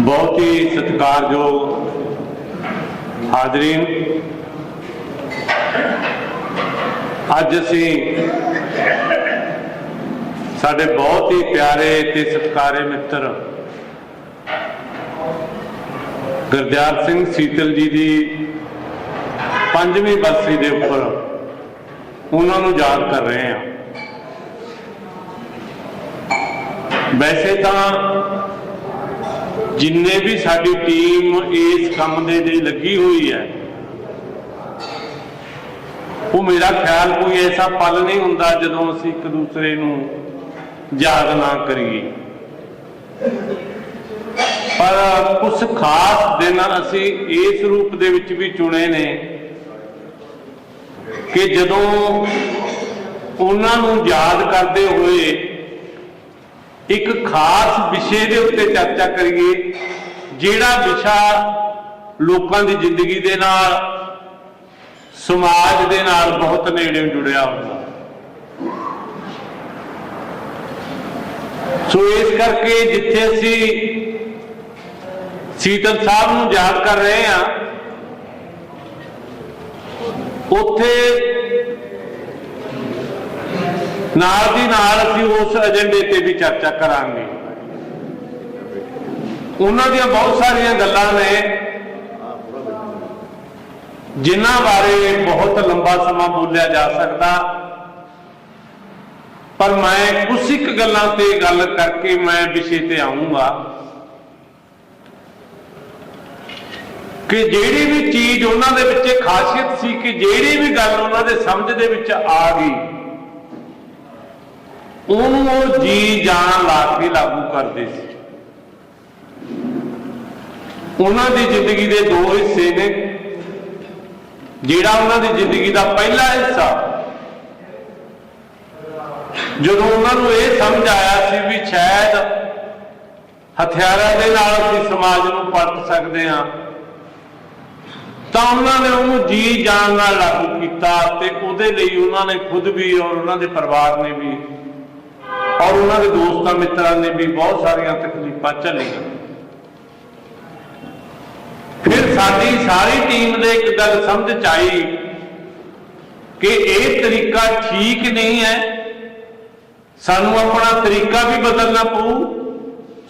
ਬਹੁਤ ਹੀ ਸਤਿਕਾਰਯੋਗ ਹਾਜ਼ਰੀਨ। ਅੱਜ ਅਸੀਂ ਸਾਡੇ ਬਹੁਤ ਹੀ ਪਿਆਰੇ ਤੇ ਸਤਿਕਾਰੇ ਮਿੱਤਰ ਗੁਰਦਿਆਲ ਸਿੰਘ ਸੀਤਲ ਜੀ ਦੀ ਪੰਜਵੀਂ ਬਰਸੀ ਦੇ ਉੱਪਰ ਉਹਨਾਂ ਨੂੰ ਯਾਦ ਕਰ ਰਹੇ ਹਾਂ। ਵੈਸੇ ਤਾਂ ਜਿੰਨੇ ਵੀ ਸਾਡੀ ਟੀਮ ਇਸ ਕੰਮ ਦੇ ਲਈ ਲੱਗੀ ਹੋਈ ਹੈ, ਉਹ ਮੇਰਾ ਖਿਆਲ ਕੋਈ ਐਸਾ ਪਲ ਨਹੀਂ ਹੁੰਦਾ ਜਦੋਂ ਅਸੀਂ ਇੱਕ ਦੂਸਰੇ ਨੂੰ ਯਾਦ ਨਾ ਕਰੀਏ। ਪਰ ਕੁਝ ਖਾਸ ਦਿਨ ਅਸੀਂ ਇਸ ਰੂਪ ਦੇ ਵਿੱਚ ਵੀ ਚੁਣੇ ਨੇ ਕਿ ਜਦੋਂ ਉਹਨਾਂ ਨੂੰ ਯਾਦ ਕਰਦੇ ਹੋਏ ਇੱਕ ਖਾਸ ਵਿਸ਼ੇ ਦੇ ਉੱਤੇ ਚਰਚਾ ਕਰੀਏ, ਜਿਹੜਾ ਵਿਸ਼ਾ ਲੋਕਾਂ ਦੀ ਜ਼ਿੰਦਗੀ ਦੇ ਨਾਲ, ਸਮਾਜ ਦੇ ਨਾਲ ਬਹੁਤ ਨੇੜੇ ਜੁੜਿਆ ਹੁੰਦਾ। ਸੋ ਇਸ ਕਰਕੇ ਜਿੱਥੇ ਅਸੀਂ ਸੀਤਲ ਸਾਹਿਬ ਨੂੰ ਯਾਦ ਕਰ ਰਹੇ ਹਾਂ, ਉੱਥੇ ਨਾਲ ਦੀ ਨਾਲ ਅਸੀਂ ਉਸ ਏਜੰਡੇ ਤੇ ਵੀ ਚਰਚਾ ਕਰਾਂਗੇ। ਉਹਨਾਂ ਦੀਆਂ ਬਹੁਤ ਸਾਰੀਆਂ ਗੱਲਾਂ ਨੇ, ਜਿਨ੍ਹਾਂ ਬਾਰੇ ਬਹੁਤ ਲੰਬਾ ਸਮਾਂ ਬੋਲਿਆ ਜਾ ਸਕਦਾ। ਪਰ ਮੈਂ ਕੁਝ ਇੱਕ ਗੱਲਾਂ ਤੇ ਗੱਲ ਕਰਕੇ ਮੈਂ ਵਿਸ਼ੇ ਤੇ ਆਉਂਗਾ ਕਿ ਜਿਹੜੀ ਵੀ ਚੀਜ਼ ਉਹਨਾਂ ਦੇ ਵਿੱਚ ਖਾਸੀਅਤ ਸੀ ਕਿ ਜਿਹੜੀ ਵੀ ਗੱਲ ਉਹਨਾਂ ਦੇ ਸਮਝ ਦੇ ਵਿੱਚ ਆ ਗਈ ਉਹਨੂੰ ਉਹ ਜੀ ਜਾਨ ਲਾ ਕੇ ਲਾਗੂ ਕਰਦੇ ਸੀ। ਉਹਨਾਂ ਦੀ ਜ਼ਿੰਦਗੀ ਦੇ ਦੋ ਹਿੱਸੇ ਨੇ। ਜਿਹੜਾ ਉਹਨਾਂ ਦੀ ਜ਼ਿੰਦਗੀ ਦਾ ਪਹਿਲਾ ਹਿੱਸਾ, ਜਦੋਂ ਉਹਨਾਂ ਨੂੰ ਇਹ ਸਮਝ ਆਇਆ ਸੀ ਵੀ ਸ਼ਾਇਦ ਹਥਿਆਰਾਂ ਦੇ ਨਾਲ ਅਸੀਂ ਸਮਾਜ ਨੂੰ ਪਲਟ ਸਕਦੇ ਹਾਂ, ਤਾਂ ਉਹਨਾਂ ਨੇ ਉਹਨੂੰ ਜੀ ਜਾਨ ਨਾਲ ਲਾਗੂ ਕੀਤਾ ਤੇ ਉਹਦੇ ਲਈ ਉਹਨਾਂ ਨੇ ਖੁਦ ਵੀ ਔਰ ਉਹਨਾਂ ਦੇ ਪਰਿਵਾਰ ਨੇ ਵੀ ਔਰ ਉਹਨਾਂ ਦੇ ਦੋਸਤਾਂ ਮਿੱਤਰਾਂ ਨੇ ਵੀ ਬਹੁਤ ਸਾਰੀਆਂ ਤਕਲੀਫਾਂ ਝੱਲੀਆਂ। ਫਿਰ ਸਾਡੀ ਸਾਰੀ ਟੀਮ ਦੇ ਇੱਕ ਗੱਲ ਸਮਝ ਚ ਆਈ ਕਿ ਇਹ ਤਰੀਕਾ ਠੀਕ ਨਹੀਂ ਹੈ। ਸਾਨੂੰ ਆਪਣਾ ਤਰੀਕਾ ਵੀ ਬਦਲਣਾ ਪਊ।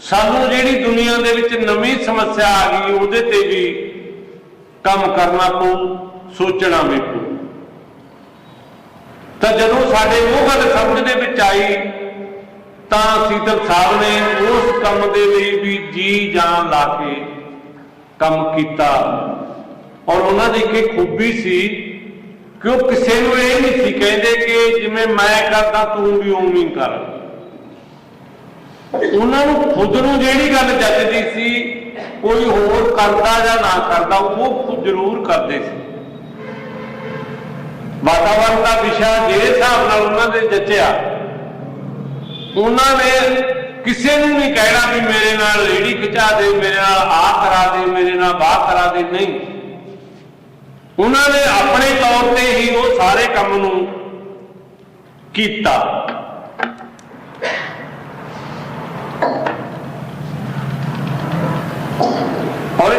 ਸਾਨੂੰ ਜਿਹੜੀ ਦੁਨੀਆ ਦੇ ਵਿੱਚ ਨਵੀਂ ਸਮੱਸਿਆ ਆ ਗਈ, ਉਹਦੇ ਤੇ ਵੀ ਕੰਮ ਕਰਨਾ ਪਊ, ਸੋਚਣਾ ਵੀ ਪਊ। ਤਾਂ ਜਦੋਂ ਸਾਡੇ ਉਹ ਗੱਲ ਸਮਝ ਦੇ ਵਿੱਚ ਆਈ ਤਾਂ ਸੀਤਲ ਸਾਹਿਬ ਨੇ ਉਸ ਕੰਮ ਦੇ ਲਈ ਵੀ ਜੀ ਜਾਨ ਲਾ ਕੇ ਕੰਮ ਕੀਤਾ। ਔਰ ਉਹਨਾਂ ਦੀ ਇੱਕ ਖੂਬੀ ਸੀ ਕਿ ਉਹ ਕਿਸੇ ਨੂੰ ਇਹ ਨਹੀਂ ਸੀ ਕਹਿੰਦੇ ਕਿ ਜਿਵੇਂ ਮੈਂ ਕਰਦਾ, ਤੂੰ ਵੀ ਉਵੇਂ ਕਰ। ਉਹਨਾਂ ਨੂੰ ਖੁਦ ਨੂੰ ਜਿਹੜੀ ਗੱਲ ਜੱਜਦੀ ਸੀ, ਕੋਈ ਹੋਰ ਕਰਦਾ ਜਾਂ ਨਾ ਕਰਦਾ, ਉਹ ਖੁਦ ਜ਼ਰੂਰ ਕਰਦੇ ਸੀ। ਵਾਤਾਵਰਣ ਦਾ ਵਿਸ਼ਾ ਜਿਹੜੇ ਹਿਸਾਬ ਨਾਲ ਉਹਨਾਂ ਦੇ ਜੱਚਿਆ ਉਹਨਾਂ ਨੇ ਕਿਸੇ ਨੂੰ ਨਹੀਂ ਕਹਿਣਾ ਵੀ ਮੇਰੇ ਨਾਲ ਰੇੜੀ ਖਿਚਾ ਦੇ, ਮੇਰੇ ਨਾਲ ਆਹ ਕਰਾ ਦੇ, ਮੇਰੇ ਨਾਲ ਬਾਹ ਕਰਾ ਦੇ, ਨਹੀਂ। ਉਹਨਾਂ ਨੇ ਆਪਣੇ ਤੌਰ ਤੇ ਹੀ ਉਹ ਸਾਰੇ ਕੰਮ ਨੂੰ ਕੀਤਾ। ਔਰ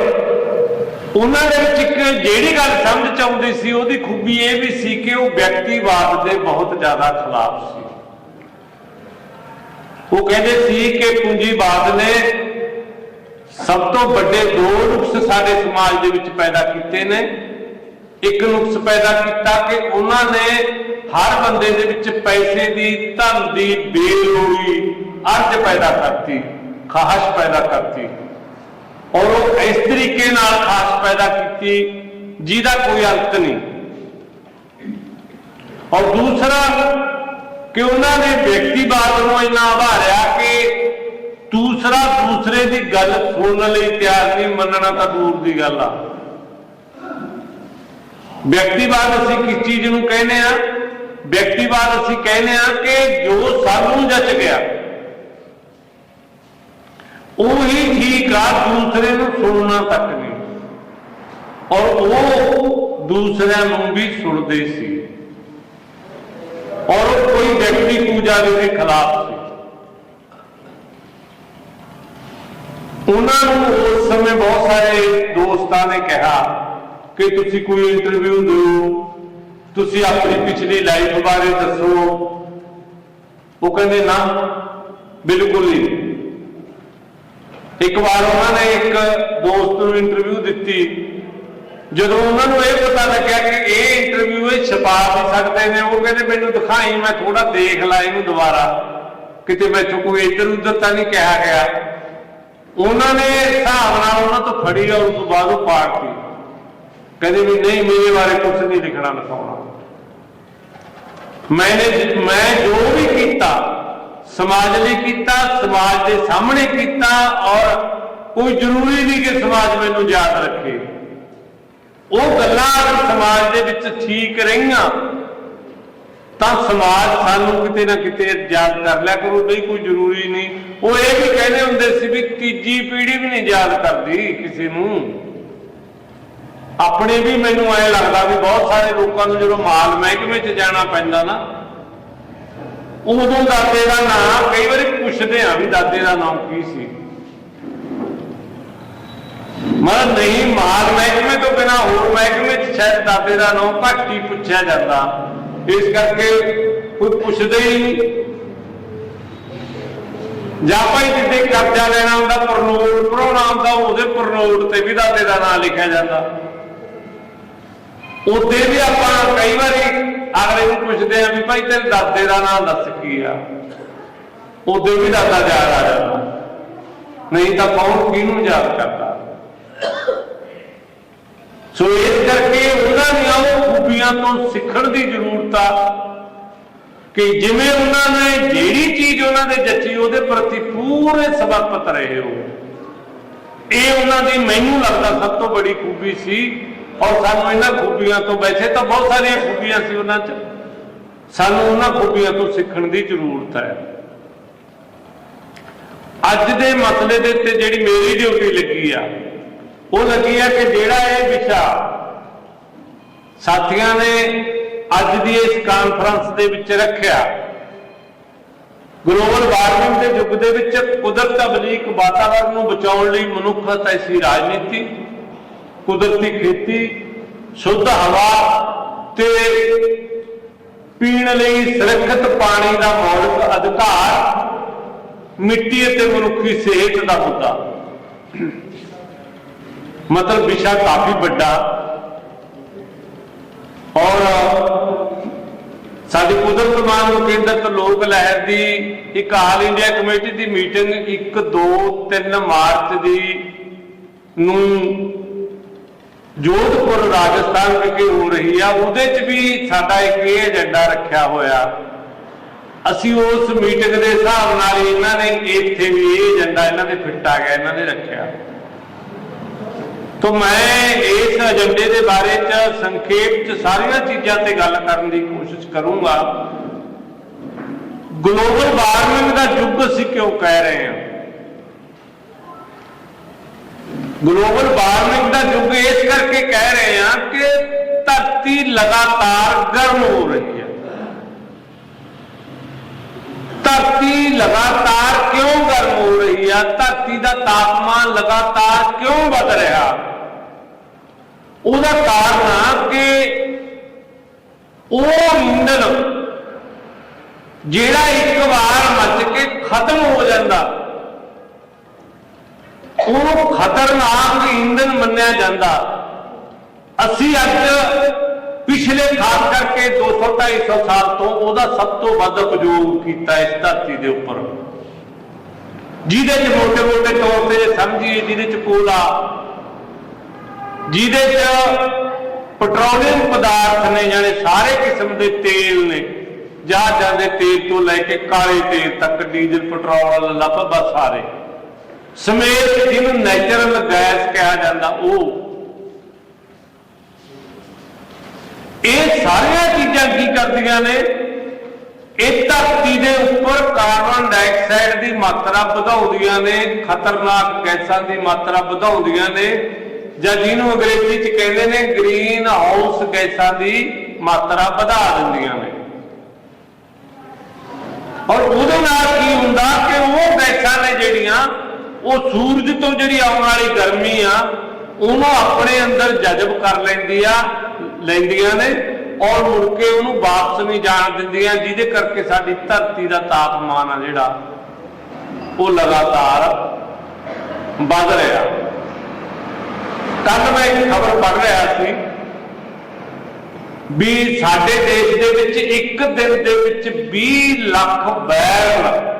ਉਹਨਾਂ ਦੇ ਵਿੱਚ ਇੱਕ ਜਿਹੜੀ ਗੱਲ ਸਮਝ ਚ ਆਉਂਦੀ ਸੀ, ਉਹਦੀ ਖੂਬੀ ਇਹ ਵੀ ਸੀ ਕਿ ਉਹ ਵਿਅਕਤੀਵਾਦ ਦੇ ਬਹੁਤ ਜ਼ਿਆਦਾ ਖਿਲਾਫ ਸੀ। ਉਹ ਕਹਿੰਦੇ ਸੀ ਕਿ ਪੂੰਜੀਵਾਦ ਨੇ ਸਭ ਤੋਂ ਵੱਡੇ ਦੋ ਨੁਕਸ ਸਾਡੇ ਸਮਾਜ ਦੇ ਵਿੱਚ ਪੈਦਾ ਕੀਤੇ ਨੇ। ਇੱਕ ਨੁਕਸ ਪੈਦਾ ਕੀਤਾ ਕਿ ਉਹਨਾਂ ਨੇ ਹਰ ਬੰਦੇ ਦੇ ਵਿੱਚ ਪੈਸੇ ਦੀ ਧਨ ਦੀ ਬੇਲੋੜੀ ਅਰਜ਼ ਪੈਦਾ ਕਰਤੀ, ਖਾਹਸ਼ ਪੈਦਾ ਕਰਤੀ। ਔਰ ਉਹ ਇਸ ਤਰੀਕੇ ਨਾਲ ਖਾਸ ਪੈਦਾ ਕੀਤੀ ਜਿਹਦਾ ਕੋਈ ਅੰਤ ਨਹੀਂ। ਔਰ ਦੂਸਰਾ ਕਿ ਉਹਨਾਂ ਨੇ ਵਿਅਕਤੀਵਾਦ ਨੂੰ ਇੰਨਾ ਆਭਾਰਿਆ ਕਿ ਦੂਸਰਾ ਦੂਸਰੇ ਦੀ ਗੱਲ ਸੁਣਨ ਲਈ ਤਿਆਰ ਨਹੀਂ, ਮੰਨਣਾ ਤਾਂ ਦੂਰ ਦੀ ਗੱਲ ਆ। ਵਿਅਕਤੀਵਾਦ ਅਸੀਂ ਕਿਸ ਚੀਜ਼ ਨੂੰ ਕਹਿੰਦੇ ਆ ਵਿਅਕਤੀਵਾਦ ਅਸੀਂ ਕਹਿੰਦੇ ਆ ਕਿ ਜੋ ਸਾਨੂੰ ਜੱਚ ਗਿਆ, ਉਹੀ ਠੀਕ ਆ, ਦੂਸਰੇ ਨੂੰ ਸੁਣਨਾ ਤੱਕ ਨਹੀਂ। ਔਰ ਉਹ ਦੂਸਰਿਆਂ ਨੂੰ ਵੀ ਸੁਣਦੇ ਸੀ। ਔਰ ਉਹ ਕੋਈ ਵਿਅਕਤੀ ਦੇ ਖਿਲਾਫ ਸੀ। ਉਹਨਾਂ ਨੂੰ ਉਸ ਸਮੇਂ ਬਹੁਤ ਸਾਰੇ ਦੋਸਤਾਂ ਨੇ ਕਿਹਾ ਕਿ ਤੁਸੀਂ ਕੋਈ ਇੰਟਰਵਿਊ ਦਿਓ, ਤੁਸੀਂ ਆਪਣੀ ਪਿਛਲੀ ਲਾਈਫ ਬਾਰੇ ਦੱਸੋ। ਉਹ ਕਹਿੰਦੇ, ਨਾ, ਬਿਲਕੁਲ ਨਹੀਂ। ਇੱਕ ਵਾਰ ਉਹਨਾਂ ਨੇ ਇੱਕ ਦੋਸਤ ਨੂੰ ਇੰਟਰਵਿਊ ਦਿੱਤੀ। ਜਦੋਂ ਉਹਨਾਂ ਨੂੰ ਇਹ ਪਤਾ ਲੱਗਿਆ ਕਿ ਇਹ ਇੰਟਰਵਿਊ ਇਹ ਛਪਾ ਵੀ ਸਕਦੇ ਨੇ, ਉਹ ਕਹਿੰਦੇ ਮੈਨੂੰ ਦਿਖਾਈ, ਮੈਂ ਥੋੜਾ ਦੇਖ ਲਾ ਇਹਨੂੰ ਦੁਬਾਰਾ। ਕਿਤੇ ਮੈਥੋਂ ਕੋਈ ਇੱਧਰ ਉੱਧਰ ਤਾਂ ਨਹੀਂ ਕਿਹਾ ਗਿਆ। ਉਹਨਾਂ ਨੇ ਹਿਸਾਬ ਨਾਲ ਉਹਨਾਂ ਤੋਂ ਫੜੀ ਔਰ ਉਸ ਤੋਂ ਬਾਅਦ ਉਹ ਪਾੜਤੀ ਕਹਿੰਦੇ ਵੀ ਨਹੀਂ, ਮੇਰੇ ਬਾਰੇ ਕੁਝ ਨਹੀਂ ਲਿਖਣਾ ਲਿਖਾਉਣਾ। ਮੈਨੇ ਮੈਂ ਜੋ ਵੀ ਕੀਤਾ, ਸਮਾਜ ਲਈ ਕੀਤਾ, ਸਮਾਜ ਦੇ ਸਾਹਮਣੇ ਕੀਤਾ ਔਰ ਕੋਈ ਜ਼ਰੂਰੀ ਨਹੀਂ ਕਿ ਸਮਾਜ ਮੈਨੂੰ ਯਾਦ ਰੱਖੇ। ਉਹ ਗੱਲਾਂ ਅਗਰ ਸਮਾਜ ਦੇ ਵਿੱਚ ਠੀਕ ਰਹੀਆਂ, ਤਾਂ ਸਮਾਜ ਸਾਨੂੰ ਕਿਤੇ ਨਾ ਕਿਤੇ ਯਾਦ ਕਰ ਲਿਆ ਕਰੂ ਨਹੀਂ ਕੋਈ ਜ਼ਰੂਰੀ ਨਹੀਂ। ਉਹ ਇਹ ਵੀ ਕਹਿੰਦੇ ਹੁੰਦੇ ਸੀ ਵੀ ਤੀਜੀ ਪੀੜ੍ਹੀ ਵੀ ਨਹੀਂ ਯਾਦ ਕਰਦੀ ਕਿਸੇ ਨੂੰ। ਆਪਣੇ ਵੀ ਮੈਨੂੰ ਐ ਲੱਗਦਾ ਵੀ ਬਹੁਤ ਸਾਰੇ ਲੋਕਾਂ ਨੂੰ ਜਦੋਂ ਮਾਲ ਮਹਿਕਮੇ 'ਚ ਜਾਣਾ ਪੈਂਦਾ ਨਾ, ਉਦੋਂ ਦਾਦੇ ਦਾ ਨਾਮ ਕਈ ਵਾਰੀ ਪੁੱਛਦੇ ਆ ਵੀ ਦਾਦੇ ਦਾ ਨਾਮ ਕੀ ਸੀ। ਮਰ ਨਹੀਂ ਮਾਲ ਮਹਿਕਮੇ ਤੋਂ ਬਿਨਾ ਹੋਰ ਮਹਿਕਮੇ 'ਚ ਸ਼ਾਇਦ ਦਾਦੇ ਦਾ ਨਾਮ ਘੱਟ ਹੀ ਪੁੱਛਿਆ ਜਾਂਦਾ। ਇਸ ਕਰਕੇ ਕੋਈ ਪੁੱਛਦੇ ਹੀ ਨਹੀਂ। ਜਾਂ ਭਾਈ ਜਿੱਦੇ ਕਰਜ਼ਾ ਲੈਣਾ ਹੁੰਦਾ, ਪਰਨੋਟ ਭਰਾਉਣਾ ਹੁੰਦਾ, ਉਹਦੇ ਪਰਨੋਟ ਤੇ ਵੀ ਦਾਦੇ ਦਾ ਨਾਮ ਲਿਖਿਆ ਜਾਂਦਾ। ਉਹਦੇ ਵੀ ਆਪਾਂ ਕਈ ਵਾਰੀ ਅਗਲੇ ਨੂੰ ਪੁੱਛਦੇ ਆ ਵੀ ਭਾਈ ਤੇਰੇ ਦਾਦੇ ਦਾ ਨਾਮ ਦੱਸ ਕੀ ਆ? ਉਹਦੇ ਵੀ ਦਾਦਾ ਯਾਦ ਆ ਜਾਂਦਾ। ਨਹੀਂ ਤਾਂ ਕੌਣ ਕਿਹਨੂੰ ਯਾਦ ਕਰਦਾ? ਸੋ ਇਸ ਕਰਕੇ ਉਹਨਾਂ ਦੀਆਂ ਉਹ ਖੂਬੀਆਂ ਤੋਂ ਸਿੱਖਣ ਦੀ ਜ਼ਰੂਰਤ ਆ ਕਿ ਜਿਵੇਂ ਉਹਨਾਂ ਨੇ ਜਿਹੜੀ ਚੀਜ਼ ਉਹਨਾਂ ਦੇ ਜੱਚੀ ਉਹਦੇ ਪ੍ਰਤੀ ਪੂਰੇ ਸਮਰਪਿਤ ਰਹੇ ਹੋ। ਇਹ ਉਹਨਾਂ ਦੀ ਮੈਨੂੰ ਲੱਗਦਾ ਸਭ ਤੋਂ ਬੜੀ ਖੂਬੀ ਸੀ ਔਰ ਸਾਨੂੰ ਇਹਨਾਂ ਖੂਬੀਆਂ ਤੋਂ ਵੈਸੇ ਤਾਂ ਬਹੁਤ ਸਾਰੀਆਂ ਖੂਬੀਆਂ ਸੀ ਉਹਨਾਂ 'ਚ। ਸਾਨੂੰ ਉਹਨਾਂ ਖੂਬੀਆਂ ਤੋਂ ਸਿੱਖਣ ਦੀ ਜ਼ਰੂਰਤ ਹੈ। ਅੱਜ ਦੇ ਮਸਲੇ ਦੇ ਉੱਤੇ ਜਿਹੜੀ ਮੇਰੀ ਡਿਊਟੀ ਲੱਗੀ ਆ ਉਹ ਲੱਗੀ ਹੈ ਕਿ ਜਿਹੜਾ ਇਹ ਵਿਸ਼ਾ ਸਾਥੀਆਂ ਨੇ ਅੱਜ ਦੀ ਇਸ ਕਾਨਫਰੰਸ ਦੇ ਵਿੱਚ ਰੱਖਿਆ ਗਲੋਬਲ ਵਾਰਮਿੰਗ ਦੇ ਯੁੱਗ ਦੇ ਵਿੱਚ ਕੁਦਰਤ ਅਬਲੀਕ ਵਾਤਾਵਰਣ ਨੂੰ ਬਚਾਉਣ ਲਈ ਮਨੁੱਖਤ ਐਸੀ ਰਾਜਨੀਤੀ, ਕੁਦਰਤੀ ਖੇਤੀ, ਸ਼ੁੱਧ ਹਵਾ ਤੇ ਪੀਣ ਲਈ ਸੁਰੱਖਿਅਤ ਪਾਣੀ ਦਾ ਮੌਲਿਕ ਅਧਿਕਾਰ, ਮਿੱਟੀ ਅਤੇ ਮਨੁੱਖੀ ਸਿਹਤ ਦਾ ਮੁੱਦਾ। ਮਤਲਬ ਵਿਸ਼ਾ ਕਾਫੀ ਵੱਡਾ। ਔਰ ਸਾਡੀ ਕੁਦਰਤ ਮਾਨ ਨੂੰ ਕੇਂਦਰਿਤ ਲੋਕ ਲਹਿਰ ਦੀ ਇੱਕ ਆਲ ਇੰਡੀਆ ਕਮੇਟੀ ਦੀ ਮੀਟਿੰਗ 1 2 3 ਮਾਰਚ ਦੀ ਨੂੰ ਜੋਧਪੁਰ ਰਾਜਸਥਾਨ ਵਿਖੇ ਹੋ ਰਹੀ ਆ। ਉਹਦੇ 'ਚ ਵੀ ਸਾਡਾ ਇੱਕ ਇਹ ਏਜੰਡਾ ਰੱਖਿਆ ਹੋਇਆ। ਅਸੀਂ ਉਸ ਮੀਟਿੰਗ ਦੇ ਹਿਸਾਬ ਨਾਲ ਇਹਨਾਂ ਨੇ ਇੱਥੇ ਵੀ ਇਹ ਏਜੰਡਾ ਇਹਨਾਂ ਦੇ ਫਿੱਟ ਆ ਗਿਆ, ਇਹਨਾਂ ਨੇ ਰੱਖਿਆ। ਤੋਂ ਮੈਂ ਇਸ ਏਜੰਡੇ ਦੇ ਬਾਰੇ ਚ ਸੰਖੇਪ ਚ ਸਾਰੀਆਂ ਚੀਜ਼ਾਂ ਤੇ ਗੱਲ ਕਰਨ ਦੀ ਕੋਸ਼ਿਸ਼ ਕਰੂੰਗਾ। ਗਲੋਬਲ ਵਾਰਮਿੰਗ ਦਾ ਯੁੱਗ ਅਸੀਂ ਕਿਉਂ ਕਹਿ ਰਹੇ ਹਾਂ? ਗਲੋਬਲ ਵਾਰਮਿੰਗ ਦਾ ਯੁੱਗ ਇਸ ਕਰਕੇ ਕਹਿ ਰਹੇ ਹਾਂ ਕਿ ਧਰਤੀ ਲਗਾਤਾਰ ਗਰਮ ਹੋ ਰਹੀ ਹੈ। ਧਰਤੀ ਲਗਾਤਾਰ ਕਿਉਂ ਗਰਮ ਹੋ ਰਹੀ ਹੈ? ਧਰਤੀ ਦਾ ਤਾਪਮਾਨ ਲਗਾਤਾਰ ਕਿਉਂ ਵਧ ਰਿਹਾ? ਉਹਦਾ ਕਾਰਨ ਆ ਕਿ ਉਹ ਇੰਦਨ ਜਿਹੜਾ ਇੱਕ ਵਾਰ ਮੱਚ ਕੇ ਖਤਮ ਹੋ ਜਾਂਦਾ, ਉਹਨੂੰ ਖਤਰਨਾਕ ਇੰਦਨ ਮੰਨਿਆ ਜਾਂਦਾ। ਅਸੀਂ ਅੱਜ ਪਿਛਲੇ ਖਾਸ ਕਰਕੇ 200 250 ਸਾਲ ਤੋਂ ਉਹਦਾ ਸਭ ਤੋਂ ਵੱਧ ਉਪਯੋਗ ਕੀਤਾ ਇਸ ਧਰਤੀ ਦੇ ਉੱਪਰ। ਜਿਹਦੇ ਚ ਮੋਟੇ ਮੋਟੇ ਤੌਰ ਤੇ ਸਮਝੀਏ ਜਿਹਦੇ ਚ ਕੋਲਾ ਜਿਹਦੇ ਚ ਪੈਟਰੋਲੀਅਮ ਪਦਾਰਥ ਨੇ ਜਾਨੇ ਸਾਰੇ ਕਿਸਮ ਦੇ ਤੇਲ ਨੇ ਜਹਾਜ਼ਾਂ ਦੇ ਤੇਲ ਤੋਂ ਲੈ ਕੇ ਕਾਲੇ ਤੇਲ ਤੱਕ ਡੀਜ਼ਲ, ਪੈਟਰੋਲ, ਲੱਭਾ ਸਾਰੇ। ਸਮੇਤ ਜਿਹਨੂੰ ਨੈਚੁਰਲ ਗੈਸ ਕਿਹਾ ਜਾਂਦਾ, ਉਹ। ਇਹ ਸਾਰੀਆਂ ਚੀਜ਼ਾਂ ਕੀ ਕਰਦੀਆਂ ਨੇ? ਇਹ ਧਰਤੀ ਦੇ ਉੱਪਰ ਕਾਰਬਨ ਡਾਈਆਕਸਾਈਡ ਦੀ ਮਾਤਰਾ ਵਧਾਉਂਦੀਆਂ ਨੇ, ਖਤਰਨਾਕ ਗੈਸਾਂ ਦੀ ਮਾਤਰਾ ਵਧਾਉਂਦੀਆਂ ਨੇ ਜਾਂ ਜਿਹਨੂੰ ਅੰਗਰੇਜ਼ੀ ਚ ਕਹਿੰਦੇ ਨੇ ਗ੍ਰੀਨ ਹਾਊਸ ਗੈਸਾਂ ਦੀ ਮਾਤਰਾ ਵਧਾ ਦਿੰਦੀਆਂ ਨੇ। ਔਰ ਉਹਦੇ ਨਾਲ ਕੀ ਹੁੰਦਾ ਕਿ ਉਹ ਗੈਸਾਂ ਨੇ ਜਿਹੜੀਆਂ, ਉਹ ਸੂਰਜ ਤੋਂ ਜਿਹੜੀ ਆਉਣ ਵਾਲੀ ਗਰਮੀ ਆ, ਉਹਨੂੰ ਆਪਣੇ ਅੰਦਰ ਜਜ਼ਬ ਕਰ ਲੈਂਦੀ ਆ, ਲੈਂਦੀਆਂ ਨੇ ਔਰ ਮੁੜ ਕੇ ਉਹਨੂੰ ਵਾਪਸ ਨਹੀਂ ਜਾਣ ਦਿੰਦੀਆਂ, ਜਿਹਦੇ ਕਰਕੇ ਸਾਡੀ ਧਰਤੀ ਦਾ ਤਾਪਮਾਨ ਆ ਜਿਹੜਾ, ਉਹ ਲਗਾਤਾਰ ਵੱਧ ਰਿਹਾ। ਕੱਲ ਮੈਂ ਇੱਕ ਖਬਰ ਪੜ੍ਹ ਰਿਹਾ ਸੀ ਵੀ ਸਾਡੇ ਦੇਸ਼ ਦੇ ਵਿੱਚ ਇੱਕ ਦਿਨ ਦੇ ਵਿੱਚ 20 ਲੱਖ ਬੈਰਲ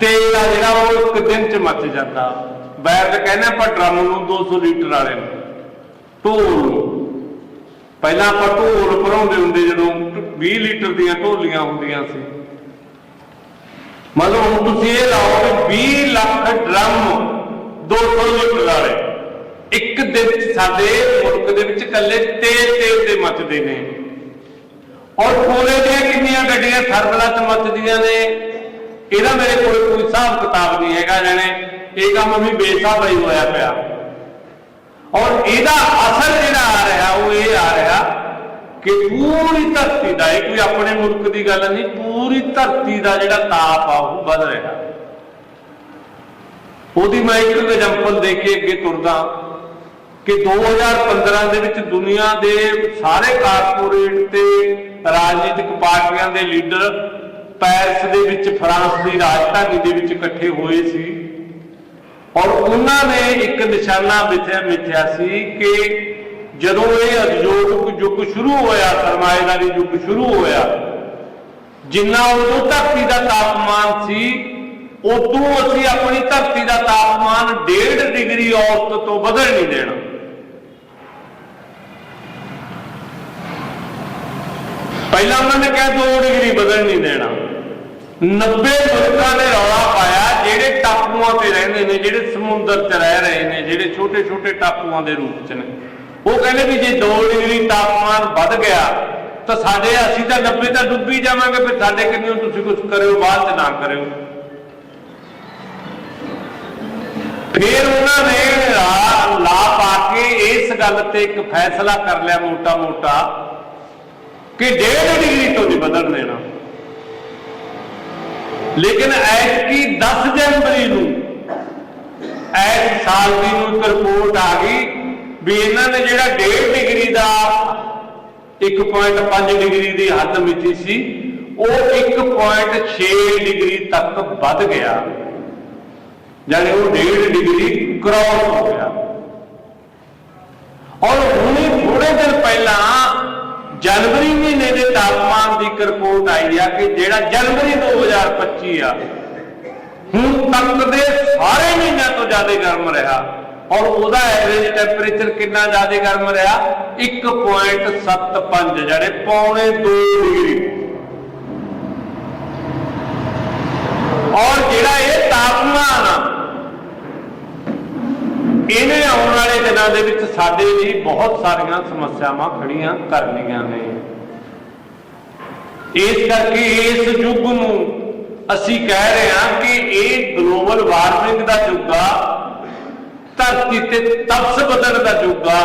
ਤੇਲ ਆ ਜਿਹੜਾ ਉਹ ਇੱਕ ਦਿਨ ਚ ਮੱਚ ਜਾਂਦਾ। ਬੈਰਲ ਕਹਿੰਦੇ ਆਪਾਂ ਡਰਮ ਨੂੰ 200 ਲੀਟਰ ਵਾਲੇ ਨੂੰ। ਢੋਲ ਨੂੰ। ਪਹਿਲਾਂ ਆਪਾਂ ਢੋਲ ਭਰਾਉਂਦੇ ਹੁੰਦੇ ਜਦੋਂ 20 ਲੀਟਰ ਦੀਆਂ ਢੋਲੀਆਂ ਹੁੰਦੀਆਂ ਸੀ। ਮਤਲਬ ਹੁਣ ਤੁਸੀਂ ਇਹ ਲਾਓ ਕਿ 20 ਲੱਖ ਡਰਮ 200 ਲੀਟਰ ਵਾਲੇ। ਇੱਕ ਦਿਨ ਚ ਸਾਡੇ ਮੁਲਕ ਦੇ ਵਿੱਚ ਕੱਲੇ ਤੇਲ ਤੇਲ ਤੇ ਮੱਚਦੇ ਨੇ। ਔਰ ਕੋਲੇ ਦੀਆਂ ਕਿੰਨੀਆਂ ਗੱਡੀਆਂ ਥਰਮਲਾਂ ਚ ਮੱਚਦੀਆਂ ਨੇ, ਇਹਦਾ ਮੇਰੇ ਕੋਲ ਕੋਈ ਹਿਸਾਬ ਕਿਤਾਬ ਨਹੀਂ ਹੈਗਾ ਜਾਣੇ। ਇਹ ਕੰਮ ਵੀ ਬੇਸਾਬ ਹੀ ਹੋਇਆ ਪਿਆ। ਔਰ ਇਹਦਾ ਅਸਰ ਜਿਹੜਾ ਆ ਰਿਹਾ, ਉਹ ਇਹ ਆ ਰਿਹਾ ਕਿ ਪੂਰੀ ਧਰਤੀ ਦਾ, ਇਹ ਕੋਈ ਆਪਣੇ ਮੁਲਕ ਦੀ ਗੱਲ ਨਹੀਂ, ਪੂਰੀ ਧਰਤੀ ਦਾ ਜਿਹੜਾ ਤਾਪ ਆ, ਉਹ ਵੱਧ ਰਿਹਾ। ਉਹਦੀ ਮੈਂ ਇੱਕ ਐਗਜ਼ਾਮਪਲ ਦੇ ਕੇ ਅੱਗੇ ਤੁਰਦਾ। ਕਿ 2015 ਦੇ ਵਿੱਚ ਦੁਨੀਆ ਦੇ ਸਾਰੇ ਕਾਰਪੋਰੇਟ ਤੇ ਰਾਜਨੀਤਿਕ ਪਾਰਟੀਆਂ ਦੇ ਲੀਡਰ ਪੈਰਿਸ ਦੇ ਵਿੱਚ, ਫਰਾਂਸ ਦੀ ਰਾਜਧਾਨੀ ਦੇ ਵਿੱਚ ਇਕੱਠੇ ਹੋਏ ਸੀ। ਔਰ ਉਹਨਾਂ ਨੇ ਇੱਕ ਨਿਸ਼ਾਨਾ ਮਿੱਥਿਆ ਮਿੱਥਿਆ ਸੀ ਕਿ ਜਦੋਂ ਇਹ ਉਦਯੋਗਿਕ ਯੁੱਗ ਸ਼ੁਰੂ ਹੋਇਆ, ਸਰਮਾਏਦਾਰੀ ਯੁੱਗ ਸ਼ੁਰੂ ਹੋਇਆ, ਜਿੰਨਾ ਉਦੋਂ ਧਰਤੀ ਦਾ ਤਾਪਮਾਨ ਸੀ, ਉਦੋਂ ਅਸੀਂ ਆਪਣੀ ਧਰਤੀ ਦਾ ਤਾਪਮਾਨ 1.5 ਡਿਗਰੀ ਔਸਤ ਤੋਂ ਵਧਣ ਨਹੀਂ ਦੇਣਾ। ਪਹਿਲਾਂ ਉਹਨਾਂ ਨੇ ਕਿਹਾ 2 ਡਿਗਰੀ ਬਦਲ ਨਹੀਂ ਦੇਣਾ। 90 ਮੁਲਕਾਂ ਨੇ ਰੌਲਾ ਪਾਇਆ, ਜਿਹੜੇ ਟਾਪੂਆਂ ਤੇ ਰਹਿੰਦੇ ਨੇ, ਜਿਹੜੇ ਸਮੁੰਦਰ 'ਚ ਰਹਿ ਰਹੇ ਨੇ, ਜਿਹੜੇ ਛੋਟੇ ਛੋਟੇ ਟਾਪੂਆਂ ਦੇ ਰੂਪ 'ਚ ਨੇ। ਉਹ ਕਹਿੰਦੇ ਵੀ ਜੇ 2 ਡਿਗਰੀ ਤਾਪਮਾਨ ਵੱਧ ਗਿਆ, ਤਾਂ ਸਾਡੇ ਅਸੀਂ ਤਾਂ 90 ਤਾਂ ਡੁੱਬੀ ਜਾਵਾਂਗੇ, ਫਿਰ ਸਾਡੇ ਕਿੰਨੇ ਤੁਸੀਂ ਕੁਝ ਕਰਿਓ, ਬਾਅਦ 'ਚ ਨਾ ਕਰਿਓ। ਫਿਰ ਉਹਨਾਂ ਨੇ ਲਾ ਪਾ ਕੇ ਇਸ ਗੱਲ ਤੇ ਇੱਕ ਫੈਸਲਾ ਕਰ ਲਿਆ ਮੋਟਾ ਮੋਟਾ ਕਿ 1.5 ਡਿਗਰੀ ਤੋਂ ਨਹੀਂ ਵਧਣ ਦੇਣਾ। ਲੇਕਿਨ ਐਤਕੀ 10 ਜਨਵਰੀ ਨੂੰ, ਐਸ ਸਾਲ ਦੀ ਨੂੰ ਰਿਪੋਰਟ ਆ ਗਈ ਵੀ ਇਹਨਾਂ ਨੇ ਜਿਹੜਾ 1.5 ਡਿਗਰੀ ਦਾ 1.5 ਡਿਗਰੀ ਦੀ ਹੱਦ ਮਿਤੀ ਸੀ, ਉਹ 1.6 ਡਿਗਰੀ ਤੱਕ ਵੱਧ ਗਿਆ। ਯਾਨੀ ਉਹ 1.5 ਡਿਗਰੀ ਕ੍ਰਾਸ ਹੋ ਗਿਆ। ਔਰ ਹੁਣੇ ਥੋੜੇ ਦਿਨ ਪਹਿਲਾਂ ਜਨਵਰੀ ਮਹੀਨੇ ਦੇ ਤਾਪਮਾਨ ਦੀ ਇੱਕ ਰਿਪੋਰਟ ਆਈ ਆ ਕਿ ਜਿਹੜਾ ਜਨਵਰੀ 2025 ਆ, ਹੁਣ ਤੱਕ ਦੇ ਸਾਰੇ ਮਹੀਨਿਆਂ ਤੋਂ ਜ਼ਿਆਦਾ ਗਰਮ ਰਿਹਾ। ਔਰ ਉਹਦਾ ਐਵਰੇਜ ਟੈਂਪਰੇਚਰ ਕਿੰਨਾ ਜ਼ਿਆਦਾ ਗਰਮ ਰਿਹਾ? 1.75 ਜਿਹੜੇ ਪੌਣੇ 2 ਡਿਗਰੀ। ਔਰ ਜਿਹੜਾ ਇਹ ਤਾਪਮਾਨ ਆ, ਇਹਨੇ ਆਉਣ ਵਾਲੇ ਦਿਨਾਂ ਦੇ ਵਿੱਚ ਸਾਡੇ ਲਈ ਬਹੁਤ ਸਾਰੀਆਂ ਸਮੱਸਿਆਵਾਂ ਖੜੀਆਂ ਕਰਨੀਆਂ ਨੇ। ਇਸ ਕਰਕੇ ਇਸ ਯੁੱਗ ਨੂੰ ਅਸੀਂ ਕਹਿ ਰਹੇ ਹਾਂ ਕਿ ਇਹ ਗਲੋਬਲ ਵਾਰਮਿੰਗ ਦਾ ਯੁੱਗ ਆ, ਧਰਤੀ ਤੇ ਤਪਸ਼ ਵਧਣ ਦਾ ਯੁੱਗ ਆ।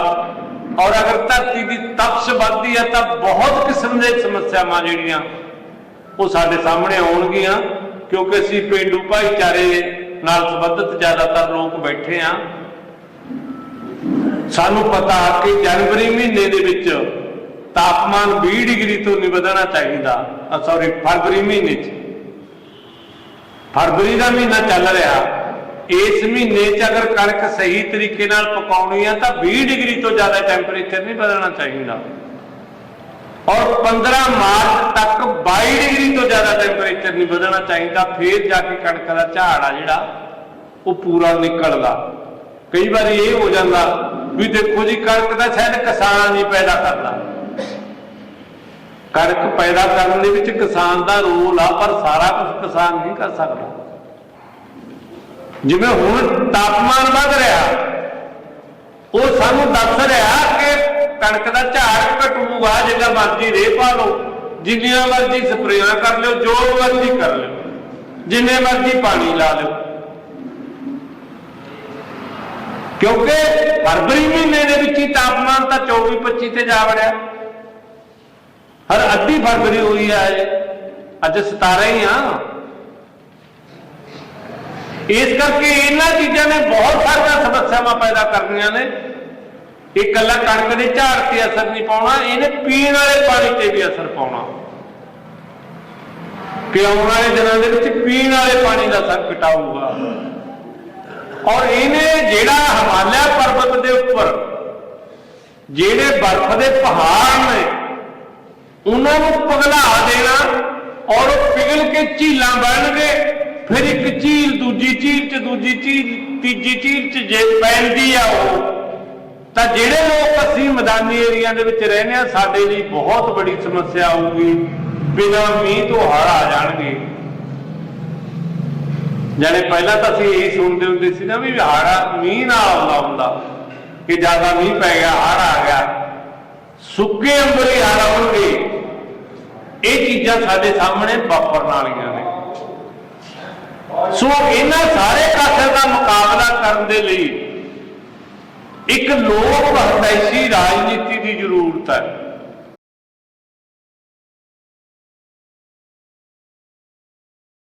ਔਰ ਅਗਰ ਧਰਤੀ ਦੀ ਤਪਸ਼ ਵੱਧਦੀ ਹੈ ਤਾਂ ਬਹੁਤ ਕਿਸਮ ਦੇ ਸਮੱਸਿਆਵਾਂ ਜਿਹੜੀਆਂ ਉਹ ਸਾਡੇ ਸਾਹਮਣੇ ਆਉਣਗੀਆਂ, ਕਿਉਂਕਿ ਅਸੀਂ ਪਿੰਡੂ ਭਾਈਚਾਰੇ ਨਾਲ ਸੰਬੰਧਿਤ ਜ਼ਿਆਦਾਤਰ ਲੋਕ ਬੈਠੇ ਆ ਸਾਨੂੰ ਪਤਾ ਕਿ ਜਨਵਰੀ ਮਹੀਨੇ ਦੇ ਵਿੱਚ ਤਾਪਮਾਨ 20 ਡਿਗਰੀ ਤੋਂ ਨਹੀਂ ਵਧਣਾ ਚਾਹੀਦਾ ਸੌਰੀ ਫਰਵਰੀ ਮਹੀਨੇ 'ਚ। ਫਰਵਰੀ ਦਾ ਮਹੀਨਾ ਚੱਲ ਰਿਹਾ। ਇਸ ਮਹੀਨੇ 'ਚ ਅਗਰ ਕਣਕ ਸਹੀ ਤਰੀਕੇ ਨਾਲ ਪਕਾਉਣੀ ਆ ਤਾਂ 20 ਡਿਗਰੀ ਤੋਂ ਜ਼ਿਆਦਾ ਟੈਂਪਰੇਚਰ ਨਹੀਂ ਵਧਣਾ ਚਾਹੀਦਾ। ਔਰ 15 ਮਾਰਚ ਤੱਕ 22 ਡਿਗਰੀ ਤੋਂ ਜ਼ਿਆਦਾ ਟੈਂਪਰੇਚਰ ਨਹੀਂ ਵਧਣਾ ਚਾਹੀਦਾ। ਫੇਰ ਜਾ ਕੇ ਕਣਕ ਦਾ ਝਾੜ ਆ ਜਿਹੜਾ, ਉਹ ਪੂਰਾ ਨਿਕਲਦਾ। ਕਈ ਵਾਰੀ ਇਹ ਹੋ ਜਾਂਦਾ ਵੀ ਦੇਖੋ ਜੀ, ਕਣਕ ਦਾ ਸ਼ਾਇਦ ਕਿਸਾਨ ਨਹੀਂ ਪੈਦਾ ਕਰਦਾ। ਕਣਕ ਪੈਦਾ ਕਰਨ ਦੇ ਵਿੱਚ ਕਿਸਾਨ ਦਾ ਰੋਲ ਆ, ਪਰ ਸਾਰਾ ਕੁਝ ਕਿਸਾਨ ਨਹੀਂ ਕਰ ਸਕਦਾ। ਜਿਵੇਂ ਹੁਣ ਤਾਪਮਾਨ ਵੱਧ ਰਿਹਾ, ਉਹ ਸਾਨੂੰ ਦੱਸ ਰਿਹਾ ਕਿ ਕਣਕ ਦਾ ਝਾੜ ਘਟੂਗਾ, ਜਿੰਨਾ ਮਰਜ਼ੀ ਰੇਹ ਪਾ ਲਓ, ਜਿੰਨੀਆਂ ਮਰਜ਼ੀ ਸਪਰੇਆਂ ਕਰ ਲਿਓ, ਜੋ ਮਰਜ਼ੀ ਕਰ ਲਿਓ, ਜਿੰਨੇ ਮਰਜ਼ੀ ਪਾਣੀ ਲਾ ਲਿਓ। ਕਿਉਂਕਿ ਫਰਵਰੀ ਮਹੀਨੇ ਦੇ ਵਿੱਚ ਹੀ ਤਾਪਮਾਨ ਤਾਂ 24 25 ਤੇ ਜਾ ਵੜਿਆ। ਹਰ ਅੱਧੀ ਫਰਵਰੀ ਹੋਈ ਹੈ ਅੱਜ 17 ਹੀ ਆ। ਇਸ ਕਰਕੇ ਇਹਨਾਂ ਚੀਜ਼ਾਂ ਨੇ ਬਹੁਤ ਸਾਰੀਆਂ ਸਮੱਸਿਆਵਾਂ ਪੈਦਾ ਕਰਨੀਆਂ ਨੇ। ਇਹ ਇਕੱਲਾ ਕਣਕ ਦੇ ਝਾੜ ਤੇ ਅਸਰ ਨਹੀਂ ਪਾਉਣਾ, ਇਹਨੇ ਪੀਣ ਵਾਲੇ ਪਾਣੀ ਤੇ ਵੀ ਅਸਰ ਪਾਉਣਾ। ਕਿ ਆਉਣ ਵਾਲੇ ਦਿਨਾਂ ਦੇ ਵਿੱਚ ਪੀਣ ਵਾਲੇ ਪਾਣੀ ਦਾ ਸੰਕਟ ਘਟਾਊਗਾ। ਔਰ ਇਹਨੇ ਜਿਹੜਾ ਹਿਮਾਲਿਆ ਪਰਬਤ ਦੇ ਉੱਪਰ ਜਿਹੜੇ ਬਰਫ਼ ਦੇ ਪਹਾੜ ਨੇ, ਉਹਨਾਂ ਨੂੰ ਪਗਲਾ ਦੇਣਾ ਔਰ ਉਹ ਪਿਘਲ ਕੇ ਝੀਲਾਂ ਬਣਨਗੇ। ਫਿਰ ਇੱਕ ਝੀਲ ਦੂਜੀ ਝੀਲ ਚ, ਦੂਜੀ ਝੀਲ, ਤੀਜੀ ਝੀਲ ਚ ਜੇ ਪੈਂਦੀ ਆ ਉਹ, ਤਾਂ ਜਿਹੜੇ ਲੋਕ ਅਸੀਂ ਮੈਦਾਨੀ ਏਰੀਆ ਦੇ ਵਿੱਚ ਰਹਿੰਦੇ ਆ ਸਾਡੇ ਲਈ ਬਹੁਤ ਬੜੀ ਸਮੱਸਿਆ ਆਊਗੀ। ਬਿਨਾਂ ਮੀਂਹ ਤੋਂ ਹੜ੍ਹ ਆ ਜਾਣਗੇ। ਜਾਨੇ ਪਹਿਲਾਂ ਤਾਂ ਅਸੀਂ ਇਹੀ ਸੁਣਦੇ ਹੁੰਦੇ ਸੀ ਨਾ ਵੀ ਹਾੜਾ ਮੀਂਹ ਨਾਲ ਆਉਂਦਾ ਹੁੰਦਾ, ਕਿ ਜ਼ਿਆਦਾ ਮੀਂਹ ਪੈ ਗਿਆ ਹੜ੍ਹ ਆ ਗਿਆ। ਸੁੱਕੇ ਅੰਬਰ ਹੀ ਹੜ ਆਉਣਗੇ। ਇਹ ਚੀਜ਼ਾਂ ਸਾਡੇ ਸਾਹਮਣੇ ਵਾਪਰਨ ਵਾਲੀਆਂ ਨੇ। ਸੋ ਇਹਨਾਂ ਸਾਰੇ ਕਾਸੇ ਦਾ ਮੁਕਾਬਲਾ ਕਰਨ ਦੇ ਲਈ ਇੱਕ ਲੋਕ ਹਤੈਸ਼ੀ ਰਾਜਨੀਤੀ ਦੀ ਜ਼ਰੂਰਤ ਹੈ।